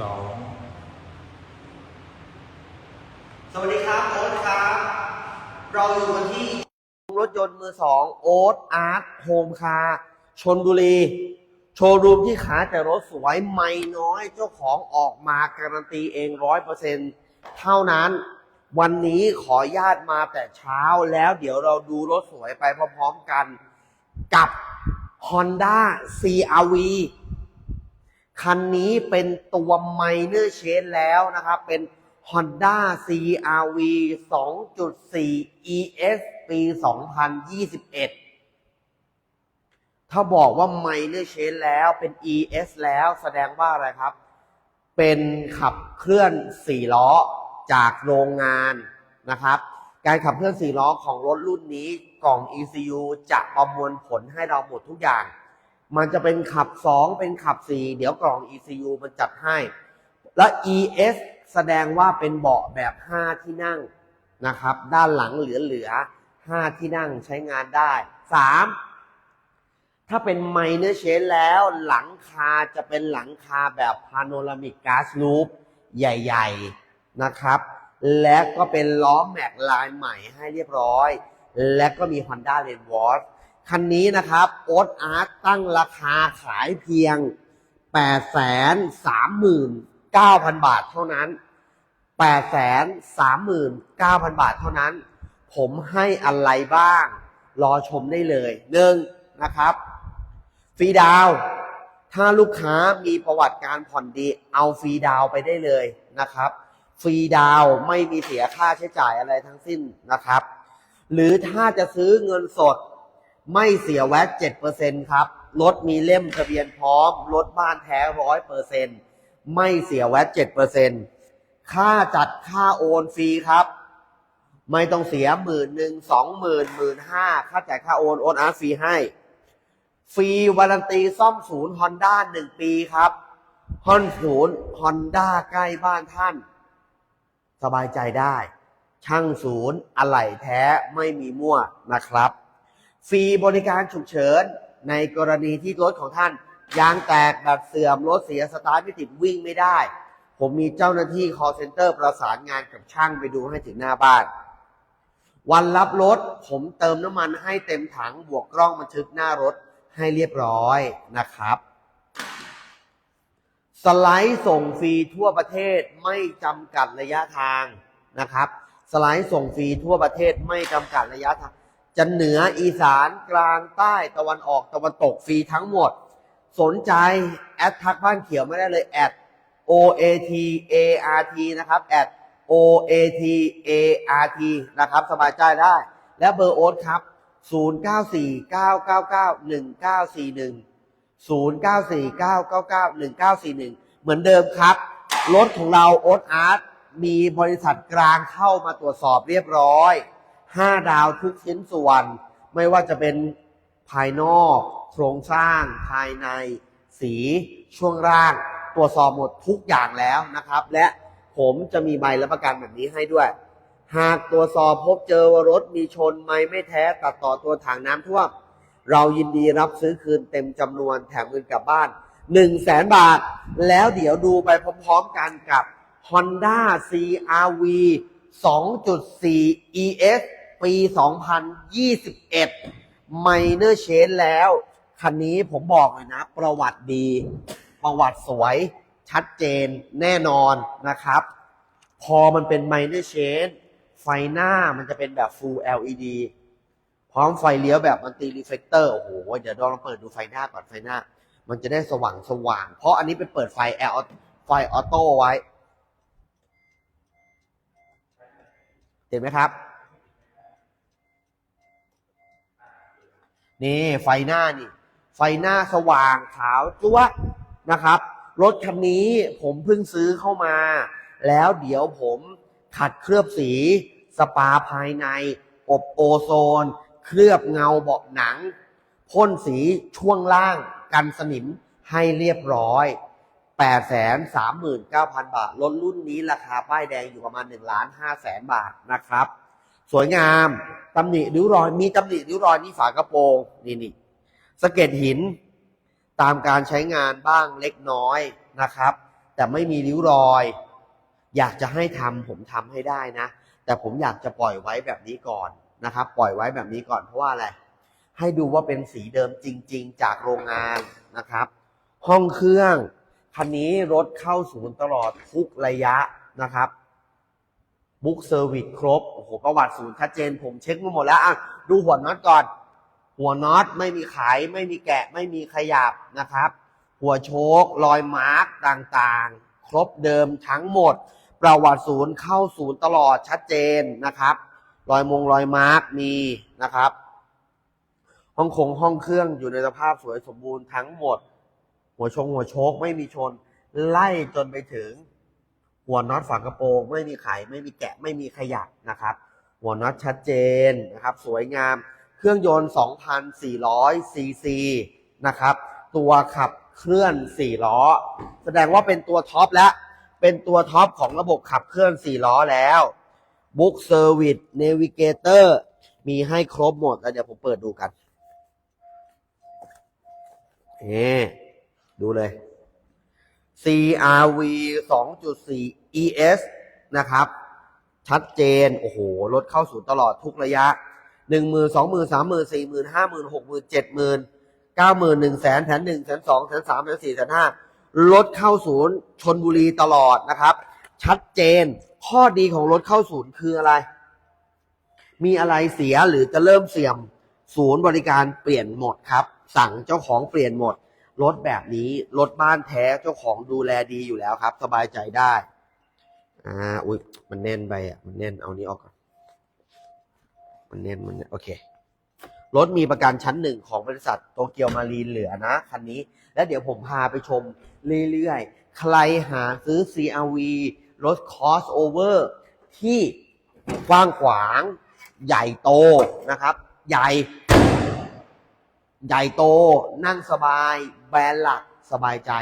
สองสวัสดีครับโอ๊ตครับ เราอยู่กันที่รถยนต์มือสองโอ๊ตอาร์ตโฮมคาร์ชนบุรี โชว์รูมที่ขายแต่รถสวยไม่น้อยเจ้าของออกมาการันตีเองร้อยเปอร์เซ็นเท่านั้นวันนี้ขอญาตมาแต่เช้าแล้วเดี๋ยวเราดูรถสวยไปพร้อมๆกันกับ Honda CRV คันนี้เป็นตัว minor change แล้วนะครับ เป็น Honda CRV 2.4 ES ปี 2021 ถ้าบอกว่า minor change แล้วเป็น ES แล้วแสดงว่าอะไรครับ เป็นขับเคลื่อน 4 ล้อจากโรงงานนะครับ การขับเคลื่อน 4 ล้อของรถรุ่นนี้กล่อง ECU จะประมวลผลให้เราหมดทุกอย่าง มันจะเป็นขับ 2 เป็นขับ 4 เดี๋ยวกล่อง ECU มันจัดให้ และ ES แสดงว่าเป็นเบาะแบบ 5 ที่นั่งนะครับ ด้านหลังเหลือๆ 5 ที่นั่งใช้งานได้ 3 ถ้าเป็น minor change แล้วหลังคาจะเป็นหลังคาแบบ panoramic glass roof ใหญ่ๆนะครับ และก็เป็นล้อแม็กลายใหม่ให้เรียบร้อย และก็มี Honda r a i n w a t คันนี้นะครับโอ๊ตอาร์ตตั้งราคาขายเพียง 839,000 บาทเท่านั้น 839,000 บาทเท่านั้น ผมให้อะไรบ้าง รอชมได้เลยหนึ่งนะครับฟรีดาวถ้าลูกค้ามีประวัติการผ่อนดี เอาฟรีดาวไปได้เลยนะครับ ฟรีดาวไม่มีเสียค่าใช้จ่ายอะไรทั้งสิ้นนะครับ หรือถ้าจะซื้อเงินสด ไม่เสียแวต7%ครับ รถมีเล่มทะเบียนพร้อม รถบ้านแท้ร้อยเปอร์เซ็นไม่เสียแวต7%ค่าจัดค่าโอนฟรีครับ ไม่ต้องเสียหมื่นหนึ่งสองหมื่นหมื่นห้าค่าจ่ายค่าโอนโอนอาร์ฟรีให้ ฟรีวารันตีซ่อมศูนย์ฮอนด้าหนึ่งปีครับฮอนศูนย์ฮอนด้าใกล้บ้านท่าน สบายใจได้ ช่างศูนย์อะไหล่แท้ไม่มีมั่วนะครับ ฟรีบริการฉุกเฉิน ในกรณีที่รถของท่าน ยางแตกแบบเสื่อมรถเสียสตาร์ทไม่ติดวิ่งไม่ได้ ผมมีเจ้าหน้าที่ call center ประสานงานกับช่างไปดูให้ถึงหน้าบ้าน วันรับรถผมเติมน้ำมันให้เต็มถังบวกกล้องบันทึกหน้ารถให้เรียบร้อยนะครับสไลด์ส่งฟรีทั่วประเทศไม่จำกัดระยะทางนะครับ สไลด์ส่งฟรีทั่วประเทศไม่จำกัดระยะทาง จะเหนืออีสานกลางใต้ตะวันออกตะวันตกฟรีทั้งหมด สนใจ แอดทักบ้านเขียวไม่ได้เลยแอด O A T A R T นะครับแอด O A T A R T นะครับ สบายใจได้ และเบอร์โอ๊ตครับ 0949991941 0949991941 เหมือนเดิมครับ รถของเราโอ๊ตอาร์ตมีบริษัทกลางเข้ามาตรวจสอบเรียบร้อย 5ดาวทุกชิ้นส่วน ไม่ว่าจะเป็นภายนอก โครงสร้าง ภายใน สี ช่วงล่าง ตรวจสอบหมดทุกอย่างแล้วนะครับ และผมจะมีใบรับประกันแบบนี้ให้ด้วย หากตรวจสอบพบเจอว่ารถมีชนไม่ไม่แท้ตัดต่อตัวถังน้ำท่วมเรายินดีรับซื้อคืนเต็มจำนวนแถมเงินกลับบ้าน1 0 0 0 0แสนบาท แล้วเดี๋ยวดูไปพร้อมๆกันกับ Honda CRV 2.4 ES ปี 2021 Minor Change แล้ว คันนี้ผมบอกเลยนะ ประวัติดี ประวัติสวย ชัดเจนแน่นอนนะครับ พอมันเป็น Minor Change ไฟหน้ามันจะเป็นแบบ Full LED พร้อมไฟเลี้ยวแบบมันตีรีเฟกเตอร์โอ้โห เดี๋ยวลองเปิดดูไฟหน้าก่อนไฟหน้า มันจะได้สว่างสว่าง เพราะอันนี้เป็นเปิดไฟ L ไฟออโต้ไว้ เห็นไหมครับ นี่ไฟหน้านี่ ไฟหน้าสว่างขาวจั๊วนะครับ รถคันนี้ผมเพิ่งซื้อเข้ามา แล้วเดี๋ยวผมขัดเคลือบสีสปาภายใน อบโอโซน เคลือบเงาเบาะหนังพ่นสีช่วงล่างกันสนิมให้เรียบร้อย 839,000 บาท รถรุ่นนี้ราคาป้ายแดงอยู่ประมาณ1ล้าน5แสนบาทนะครับ สวยงามตำหนิริ้วรอย มีตำหนิริ้วรอยนี่ฝากระโปรงนี่นี่สะเก็ดหินตามการใช้งานบ้างเล็กน้อยนะครับ แต่ไม่มีริ้วรอย อยากจะให้ทำผมทำให้ได้นะ แต่ผมอยากจะปล่อยไว้แบบนี้ก่อนนะครับ ปล่อยไว้แบบนี้ก่อนเพราะว่าอะไร ให้ดูว่าเป็นสีเดิมจริง ๆ จากโรงงานนะครับ ห้องเครื่องคันนี้รถเข้าศูนย์ตลอดทุกระยะนะครับ บุ๊กเซอร์วิสครบ โอ้โห ประวัติศูนย์ชัดเจน ผมเช็คมาหมดแล้วอะดูหัวน็อตก่อน หัวน็อตไม่มีไขไม่มีแกะ ไม่มีขยับนะครับ หัวโชครอยมาร์กต่างๆ ครบเดิมทั้งหมด ประวัติศูนย์เข้าศูนย์ตลอดชัดเจนนะครับ รอยมงรอยมาร์กมีนะครับ ห้องคงห้องเครื่องอยู่ในสภาพสวยสมบูรณ์ทั้งหมด หัวชงหัวโชคไม่มีชน ไล่จนไปถึง หัวน็อตฝากระโปรงไม่มีไขไม่มีแกะไม่มีขยับนะครับ หัวน็อตชัดเจนนะครับ สวยงามเครื่องยนต์2,400ซีซีนะครับ ตัวขับเคลื่อน4ล้อ แสดงว่าเป็นตัวท็อปแล้วเป็นตัวท็อปของระบบขับเคลื่อน4ล้อแล้วบุ๊กเซอร์วิสเนวิเกเตอร์มีให้ครบหมดแล้วเดี๋ยวผมเปิดดูกันเอดูเลย CRV 2.4 ES นะครับ ชัดเจน โอ้โห รถเข้าศูนย์ตลอดทุกระยะหนึ่งหมื่นสองหมื่นสามหมื่นสี่หมื่นห้าหมื่นหกหมื่นเจ็ดหมื่นเก้าหมื่นหนึ่งแสนแสนหนึ่งแสนสองแสนสามแสนสี่แสนห้ารถเข้าศูนย์ชนบุรีตลอดนะครับ ชัดเจน ข้อดีของรถเข้าศูนย์คืออะไร มีอะไรเสียหรือจะเริ่มเสื่อมศูนย์บริการเปลี่ยนหมดครับ สั่งเจ้าของเปลี่ยนหมด รถแบบนี้รถบ้านแท้เจ้าของดูแลดีอยู่แล้วครับ สบายใจได้ อ่าอุ้ยมันแน่นไปอะมันแน่นเอานี้ออกก่อนมันแน่นมันโอเครถมีประกันชั้นหนึ่งของบริษัทโตเกียวมารีนเหลือนะคันนี้ แล้วเดี๋ยวผมพาไปชมเรื่อยๆ ใครหาซื้อ CRV รถ crossover ที่กว้างขวาง ใหญ่โตนะครับ ใหญ่ ใหญ่โต นั่งสบาย แบรนด์หลักสบายใจ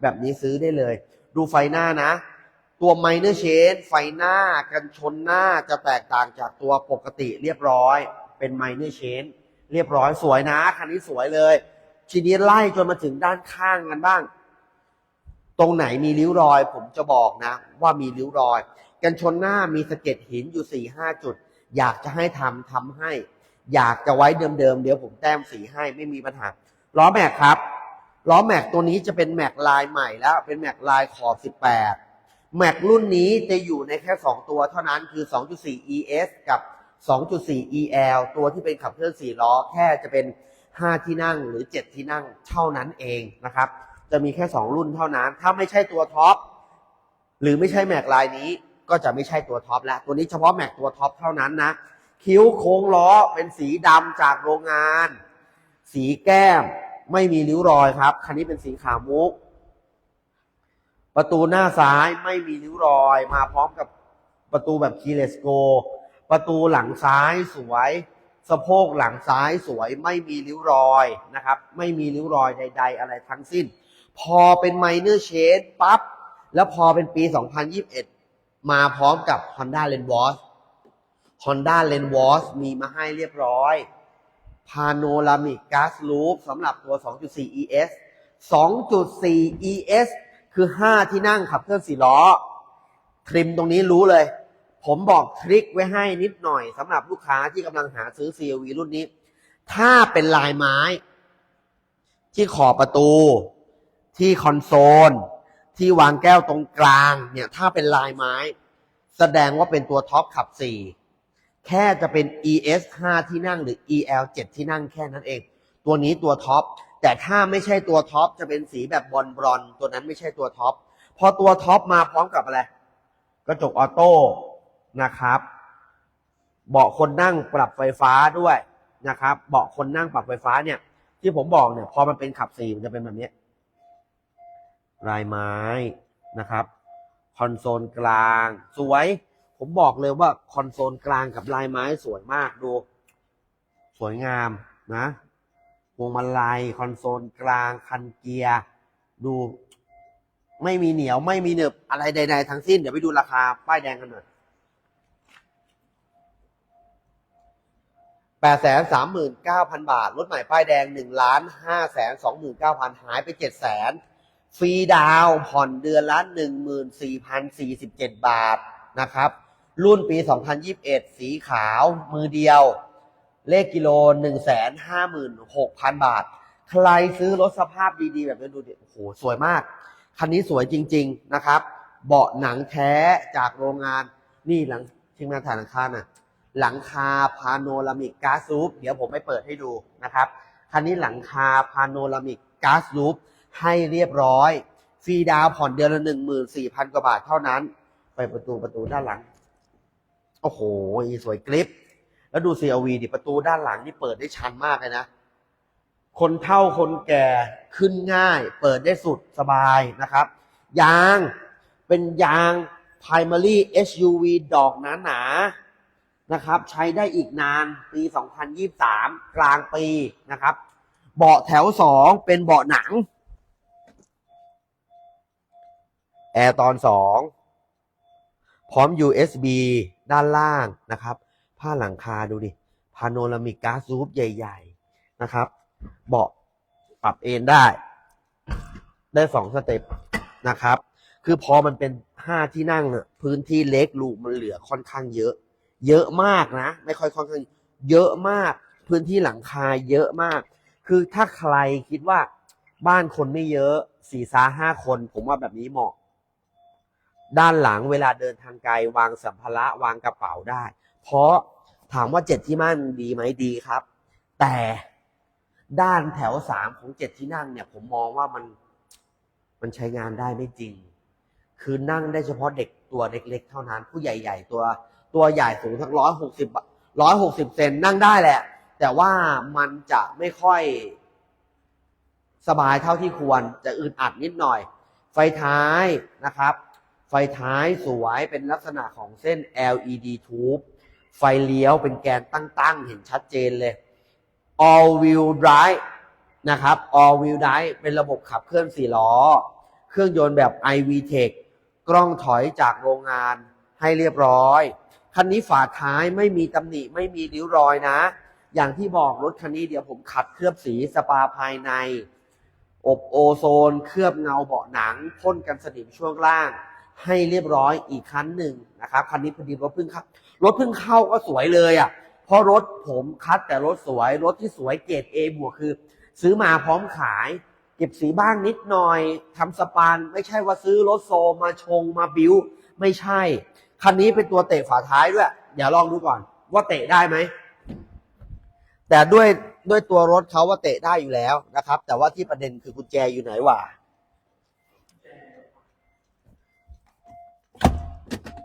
แบบนี้ซื้อได้เลย ดูไฟหน้านะ ตัว minor change ไฟหน้ากันชนหน้าจะแตกต่างจากตัวปกติเรียบร้อย เป็น minor change เรียบร้อยสวยนะ คันนี้สวยเลย ทีนี้ไล่จนมาถึงด้านข้างกันบ้าง ตรงไหนมีริ้วรอย ผมจะบอกนะ ว่ามีริ้วรอย กันชนหน้ามีสะเก็ดหินอยู่สี่ห้าจุด อยากจะให้ทำทำให้ อยากจะไว้เดิมๆเดี๋ยวผมแต้มสีให้ไม่มีปัญหาล้อแม็กครับล้อแม็กตัวนี้จะเป็นแม็กลายใหม่แล้ว เป็นแม็กลายขอบ 18 แม็กรุ่นนี้จะอยู่ในแค่ 2 ตัวเท่านั้นคือ 2.4 ES กับ 2.4 EL ตัวที่เป็นขับเคลื่อน4ล้อแค่จะเป็น 5 ที่นั่งหรือ 7 ที่นั่งเท่านั้นเองนะครับ จะมีแค่ 2 รุ่นเท่านั้น ถ้าไม่ใช่ตัวท็อปหรือไม่ใช่แม็กลายนี้ก็จะไม่ใช่ตัวท็อปแล้ว ตัวนี้เฉพาะแม็กตัวท็อปเท่านั้นนะ คิ้วโค้งล้อเป็นสีดำจากโรงงาน สีแก้มไม่มีริ้วรอยครับ คันนี้เป็นสีขาวมุก ประตูหน้าซ้ายไม่มีริ้วรอย มาพร้อมกับประตูแบบคีเลสโก ประตูหลังซ้ายสวย สะโพกหลังซ้ายสวย ไม่มีริ้วรอยนะครับ ไม่มีริ้วรอยใด ๆ อะไรทั้งสิ้น พอเป็นไมเนอร์เชดปั๊บ แล้วพอเป็นปี 2021 มาพร้อมกับ Honda l e n w a s Honda l e n w a s มีมาให้เรียบร้อยพาโนรามิกก๊าซลูปสำหรับตัว 2.4 ES 2.4 ES คือ 5 ที่นั่งขับเคลื่อน4ล้อ ทริมตรงนี้รู้เลย ผมบอกทริคไว้ให้นิดหน่อยสำหรับลูกค้าที่กำลังหาซื้อ CRV รุ่นนี้ ถ้าเป็นลายไม้ ที่ขอบประตู ที่คอนโซล ที่วางแก้วตรงกลางเนี่ยถ้าเป็นลายไม้ แสดงว่าเป็นตัวท็อปขับ4 แค่จะเป็น ES 5 ที่นั่งหรือ EL 7 ที่นั่งแค่นั้นเอง ตัวนี้ตัวท็อป แต่ถ้าไม่ใช่ตัวท็อปจะเป็นสีแบบบอลบรอน ตัวนั้นไม่ใช่ตัวท็อป พอตัวท็อปมาพร้อมกับอะไร กระจกออโต้นะครับ เบาะคนนั่งปรับไฟฟ้าด้วยนะครับ เบาะคนนั่งปรับไฟฟ้าเนี่ย ที่ผมบอกเนี่ย พอมันเป็นขับสีมันจะเป็นแบบนี้ ลายไม้นะครับ คอนโซลกลาง สวย ผมบอกเลยว่าคอนโซลกลางกับลายไม้สวยมากดู สวยงามนะพวงมาลัยคอนโซลกลางคันเกียร์ดู ไม่มีเหนียวไม่มีหนบอะไรใด ๆ ทั้งสิ้นเดี๋ยวไปดูราคาป้ายแดงกันหน่อยแปดแสนสามหมื่นเก้าพันบาท รถใหม่ป้ายแดงหนึ่งล้านห้าแสนสองหมื่นเก้าพันหายไปเจ็ดแสนฟรีดาวน์ผ่อนเดือนละ14,047บาทนะครับ รุ่นปี 2021 สีขาว มือเดียว เลขกิโล 156,000 บาท ใครซื้อรถสภาพดีๆ แบบนี้ดูดิโอ้โห สวยมาก คันนี้สวยจริง ๆ นะครับ เบาะหนังแท้จากโรงงาน นี่หลังทีมงานถ่ายหลังคาน่ะ หลังคาพาโนรามิกก๊าซรูฟเดี๋ยวผมไปเปิดให้ดูนะครับ คันนี้หลังคาพาโนรามิกก๊าซรูฟให้เรียบร้อย ฟรีดาวผ่อนเดือนละหนึ่งหมื่นสี่พันกว่าบาทเท่านั้น ไปประตูประตูด้านหลัง โอ้โหสวยกริปแล้วดู CLV ดิประตูด้านหลังนี่เปิดได้ชันมากเลยนะ คนเฒ่าคนแก่ขึ้นง่าย เปิดได้สุดสบายนะครับ ยางเป็นยาง primary SUV ดอกหนาๆนะครับ ใช้ได้อีกนานปี 2023 กลางปีนะครับ เบาะแถว 2 เป็นเบาะหนัง แอร์ตอน 2 พร้อม USB ด้านล่างนะครับ ผ้าหลังคาดูดิพาโนรามิกก๊าซรูฟใหญ่ ๆนะครับ เบาะปรับเอนได้ ได้สองสเต็ปนะครับ คือพอมันเป็นห้าที่นั่งพื้นที่เล็กลูกมันเหลือค่อนข้างเยอะ เยอะมากนะ ไม่ค่อยค่อนข้าง เยอะมาก พื้นที่หลังคาเยอะมาก คือถ้าใครคิดว่าบ้านคนไม่เยอะสี่ซาห้าคน ผมว่าแบบนี้เหมาะ ด้านหลังเวลาเดินทางไกลวางสัมภาระวางกระเป๋าได้ เพราะถามว่าเจ็ดที่มั่นดีไหมดีครับ แต่ด้านแถวสามของเจ็ดที่นั่งเนี่ย ผมมองว่ามันมันใช้งานได้ไม่จริง คือนั่งได้เฉพาะเด็กตัวเล็กๆเท่านั้น ผู้ใหญ่ ๆ ตัวตัวใหญ่สูงทั้งร้อยหกสิบร้อยหกสิบเซนนั่งได้แหละ แต่ว่ามันจะไม่ค่อยสบายเท่าที่ควรจะอึดอัดนิดหน่อย ไฟท้ายนะครับ ไฟท้ายสวยเป็นลักษณะของเส้น LED tube ไฟเลี้ยวเป็นแกนตั้ง ๆ เห็นชัดเจนเลย all wheel drive นะครับ all wheel drive เป็นระบบขับเคลื่อน4ล้อ เครื่องยนต์แบบ iVTEC กล้องถอยจากโรงงานให้เรียบร้อย คันนี้ฝาท้ายไม่มีตำหนิไม่มีริ้วรอยนะ อย่างที่บอกรถคันนี้เดี๋ยวผมขัดเคลือบสีสปาภายใน อบโอโซน เคลือบเงาเบาะหนังพ่นกันสนิมช่วงล่าง ให้เรียบร้อยอีกคันหนึ่งนะครับคันนี้พอดีรถเพิ่งเข้ารถเพิ่งเข้าก็สวยเลยอะเพราะรถผมคัดแต่รถสวยรถที่สวยเกรด A บวกคือ ซื้อมาพร้อมขาย เก็บสีบ้างนิดหน่อยทำสปานไม่ใช่ว่าซื้อรถโซมาชงมาบิวไม่ใช่ คันนี้เป็นตัวเตะฝาท้ายด้วยเดี๋ยวลองดูก่อน ว่าเตะได้ไหมแต่ด้วยด้วยตัวรถเขาว่าเตะได้อยู่แล้วนะครับ แต่ว่าที่ประเด็นคือกุญแจอยู่ไหนวะ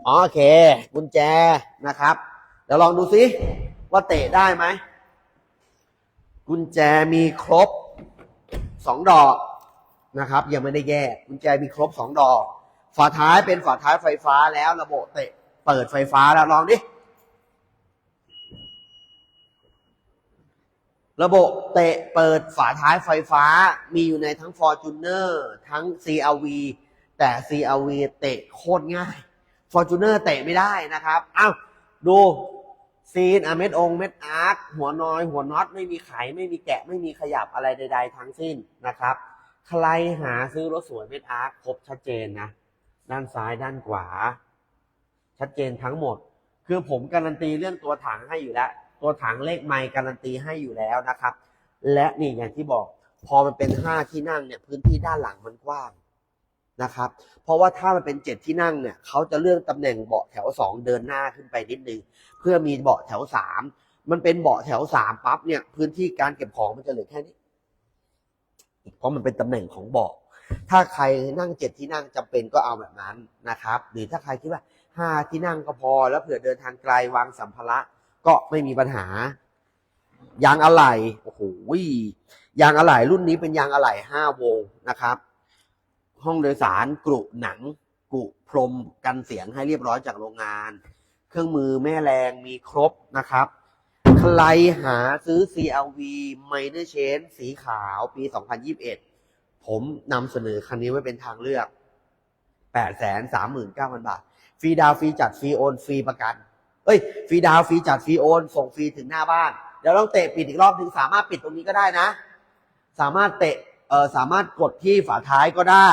โอเคกุญแจนะครับ เดี๋ยวลองดูซิว่าเตะได้ไหม กุญแจมีครบสองดอกนะครับ ยังไม่ได้แยกกุญแจมีครบสองดอก ฝาท้ายเป็นฝาท้ายไฟฟ้าแล้วระบบเตะเปิดไฟฟ้าแล้วลองดิระบบเตะเปิดฝาท้ายไฟฟ้ามีอยู่ในทั้ง Fortuner ทั้ง CRV แต่ CRV เตะโคตรง่าย Fortuner เตะไม่ได้นะครับอ้าวดูซีนอะเม็ดองเม็ดอาร์คหัวนอย หัวน็อตไม่มีไขไม่มีแกะไม่มีขยับอะไรใด ๆ ทั้งสิ้นนะครับ ใครหาซื้อรถสวยเม็ดอาร์คครบชัดเจนนะ ด้านซ้ายด้านขวา ชัดเจนทั้งหมด คือผมการันตีเรื่องตัวถังให้อยู่แล้ว ตัวถังเลขไมค์การันตีให้อยู่แล้วนะครับ และนี่อย่างที่บอกพอมันเป็นห้าที่นั่งเนี่ยพื้นที่ด้านหลังมันกว้าง นะครับ เพราะว่าถ้ามันเป็นเจ็ดที่นั่งเนี่ยเขาจะเลื่อนตำแหน่งเบาะแถวสองเดินหน้าขึ้นไปนิดนึงเพื่อมีเบาะแถวสามมันเป็นเบาะแถวสามปั๊บเนี่ยพื้นที่การเก็บของมันจะเหลือแค่นี้ เพราะมันเป็นตำแหน่งของเบาะถ้าใครนั่งเจ็ดที่นั่งจำเป็นก็เอาแบบนั้นนะครับ หรือถ้าใครคิดว่าห้าที่นั่งก็พอ แล้วเผื่อเดินทางไกลวางสัมภาระก็ไม่มีปัญหายางอะไหล่โอ้โหยางอะไหล่รุ่นนี้เป็นยางอะไหล่ห้าวงนะครับ ห้องโดยสารกรุหนังกรุพรมกันเสียงให้เรียบร้อยจากโรงงาน เครื่องมือแม่แรงมีครบนะครับ ใครหาซื้อ CLV Minor Change สีขาวปี 2021 ผมนำเสนอคันนี้ไว้เป็นทางเลือก 839,000 บาท ฟรีดาวฟรีจัดฟรีโอนฟรีประกัน เอ้ย ฟรีดาวฟรีจัดฟรีโอน ส่งฟรีถึงหน้าบ้าน เดี๋ยวลองเตะปิดอีกรอบถึงสามารถปิดตรงนี้ก็ได้นะ สามารถเตะ เออสามารถกดที่ฝาท้ายก็ได้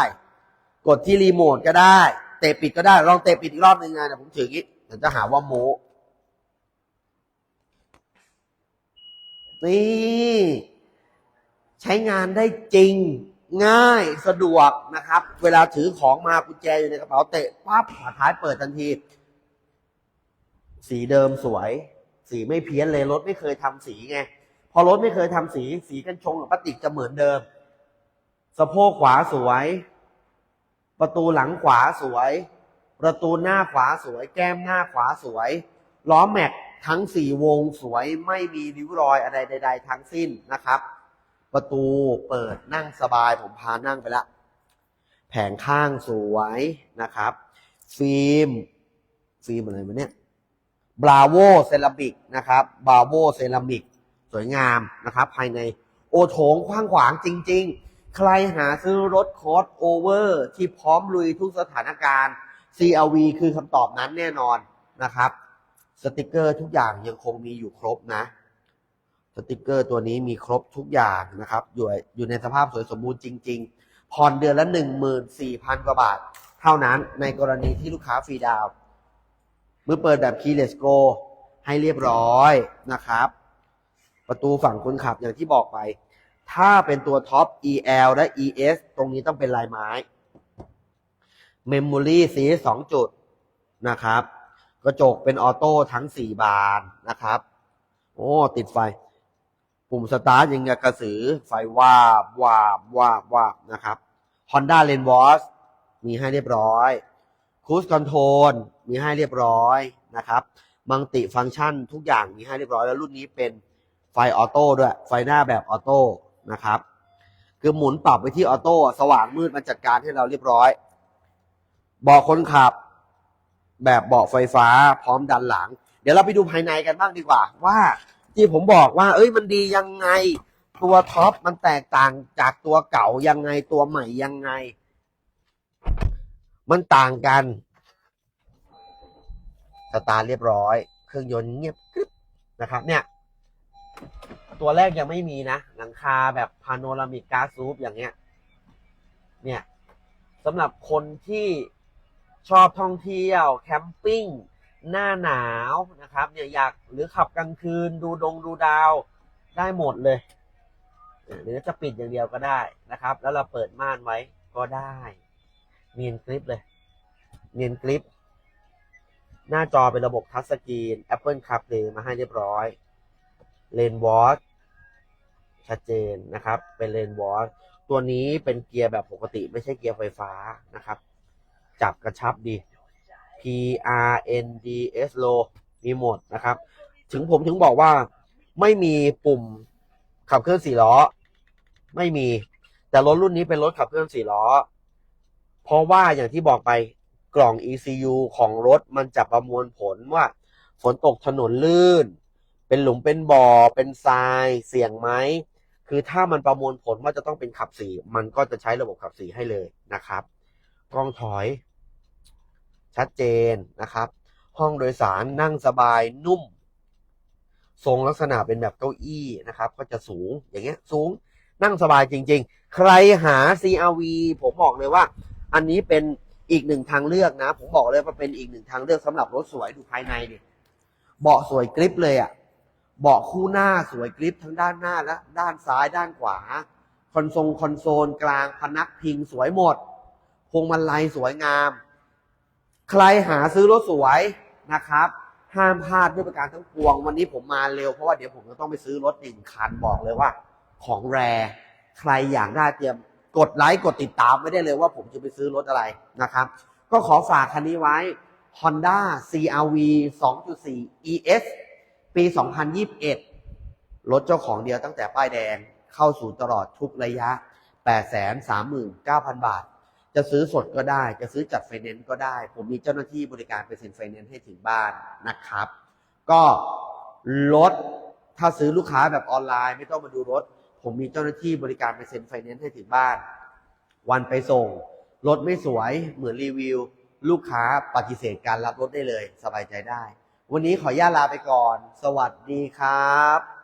กดที่รีโมทก็ได้ เตะปิดก็ได้ ลองเตะปิดอีกรอบหนึ่งนะเดี๋ยวผมถืออย่างนี้เดี๋ยวจะหาว่าโมนี่ใช้งานได้จริงง่ายสะดวกนะครับ เวลาถือของมากุญแจอยู่ในกระเป๋าเตะปั๊บฝาท้ายเปิดทันที สีเดิมสวย สีไม่เพี้ยนเลยรถไม่เคยทำสีไง พอรถไม่เคยทำสี สีกันชงกับพลาสติกจะเหมือนเดิม สะโพกขวาสวย ประตูหลังขวาสวย ประตูหน้าขวาสวย แก้มหน้าขวาสวย ล้อแม็กทั้งสี่วงสวยไม่มีริ้วรอยอะไรใด ๆ ทั้งสิ้นนะครับ ประตูเปิดนั่งสบายผมพานั่งไปละ แผงข้างสวยนะครับ ฟิล์ม ฟิล์มอะไรมาเนี่ยบราโวเซรามิกนะครับบราโวเซรามิกสวยงามนะครับ ภายในโอโถงกว้างขวางจริง ๆ ใครหาซื้อรถคอร์สโอเวอร์ที่พร้อมลุยทุกสถานการณ์ CRV คือคำตอบนั้นแน่นอนนะครับ สติกเกอร์ทุกอย่างยังคงมีอยู่ครบนะ สติกเกอร์ตัวนี้มีครบทุกอย่างนะครับ อยู่อยู่ในสภาพสวยสมบูรณ์จริง ๆ ผ่อนเดือนละ 14,000 กว่าบาท เท่านั้นในกรณีที่ลูกค้าฟรีดาวน์มือเปิดแบบ Keyless Go ให้เรียบร้อยนะครับ ประตูฝั่งคนขับอย่างที่บอกไป ถ้าเป็นตัวท็อป EL และ ES ตรงนี้ต้องเป็นลายไม้ Memory สีสองจุดนะครับ กระจกเป็นออโต้ทั้ง4บานนะครับ โอ้ ติดไฟ ปุ่มสตาร์ทยังกระสือไฟวาบวาบวาบวาบนะครับ Honda l a n w a s มีให้เรียบร้อย Cruise Control มีให้เรียบร้อยนะครับมังติฟังก์ชันทุกอย่างมีให้เรียบร้อยแล้วรุ่นนี้เป็นไฟออโต้ด้วย ไฟหน้าแบบออโต้ นะครับ คือหมุนปรับไปที่ออโต้สว่างมืดมันจัดการให้เราเรียบร้อยเบาะคนขับ แบบเบาะไฟฟ้าพร้อมดันหลัง เดี๋ยวเราไปดูภายในกันบ้างดีกว่า ว่าที่ผมบอกว่า เอ้ยมันดียังไง ตัวท็อปมันแตกต่างจากตัวเก่ายังไงตัวใหม่ยังไง มันต่างกันสตาร์ทเรียบร้อย เครื่องยนต์เงียบกริบนะครับเนี่ย ตัวแรกยังไม่มีนะหลังคาแบบพาโนรามิกกาซูปอย่างเงี้ย เนี่ยสำหรับคนที่ชอบท่องเที่ยว แคมปิ้ง หน้าหนาวนะครับเนี่ยอยากหรือขับกลางคืน ดูดงดูดาวได้หมดเลย หรือจะปิดอย่างเดียวก็ได้นะครับ แล้วเราเปิดม่านไว้ก็ได้ เนียนกริปเลย เนียนกริป หน้าจอเป็นระบบทัชสกรีน Apple CarPlay มาให้เรียบร้อยเลนวอช ชัดเจนนะครับ เป็นเลนวอชตัวนี้เป็นเกียร์แบบปกติไม่ใช่เกียร์ไฟฟ้านะครับ จับกระชับดี P R N D S low มีหมดนะครับ ถึงผมถึงบอกว่าไม่มีปุ่มขับเคลื่อนสี่ล้อ ไม่มี แต่รถรุ่นนี้เป็นรถขับเคลื่อนสี่ล้อ เพราะว่าอย่างที่บอกไปกล่อง ECU ของรถมันจะประมวลผลว่า ฝนตกถนนลื่น เป็นหลุมเป็นบ่อ เป็นทราย เสี่ยงไหม คือถ้ามันประมวลผลว่าจะต้องเป็นขับสี่มันก็จะใช้ระบบขับสี่ให้เลยนะครับ กล้องถอย ชัดเจนนะครับ ห้องโดยสารนั่งสบายนุ่ม ทรงลักษณะเป็นแบบเก้าอี้นะครับ ก็จะสูงอย่างเงี้ยสูงนั่งสบายจริง ๆ ใครหา CRV ผมบอกเลยว่า อันนี้เป็นอีกหนึ่งทางเลือกนะ ผมบอกเลยว่าเป็นอีกหนึ่งทางเลือกสำหรับรถสวยดูภายในดิเบาะสวยกริปเลยอะ่ะ เบาะคู่หน้าสวยกริปทั้งด้านหน้าและด้านซ้ายด้านขวา คอนโซลคอนโซลกลางพนักพิงสวยหมด พวงมาลัยสวยงาม ใครหาซื้อรถสวยนะครับ ห้ามพลาดด้วยประการทั้งปวง วันนี้ผมมาเร็วเพราะว่าเดี๋ยวผมจะต้องไปซื้อรถหนึ่งคันบอกเลยว่า ของแรใครอยากได้เตรียมกดไลค์กดติดตามไม่ได้เลยว่าผมจะไปซื้อรถอะไรนะครับ ก็ขอฝากคันนี้ไว้ Honda CRV 2.4 ES ปี 2021 รถเจ้าของเดียวตั้งแต่ป้ายแดงเข้าสู่ตลอดทุกระยะ 839,000 บาท จะซื้อสดก็ได้ จะซื้อจัดไฟแนนซ์ก็ได้ ผมมีเจ้าหน้าที่บริการไปเซ็นไฟแนนซ์ให้ถึงบ้านนะครับ ก็รถถ้าซื้อลูกค้าแบบออนไลน์ไม่ต้องมาดูรถ ผมมีเจ้าหน้าที่บริการไปเซ็นไฟแนนซ์ให้ถึงบ้าน วันไปส่ง รถไม่สวยเหมือนรีวิว ลูกค้าปฏิเสธการรับรถได้เลย สบายใจได้ วันนี้ขออนุญาตลาไปก่อน สวัสดีครับ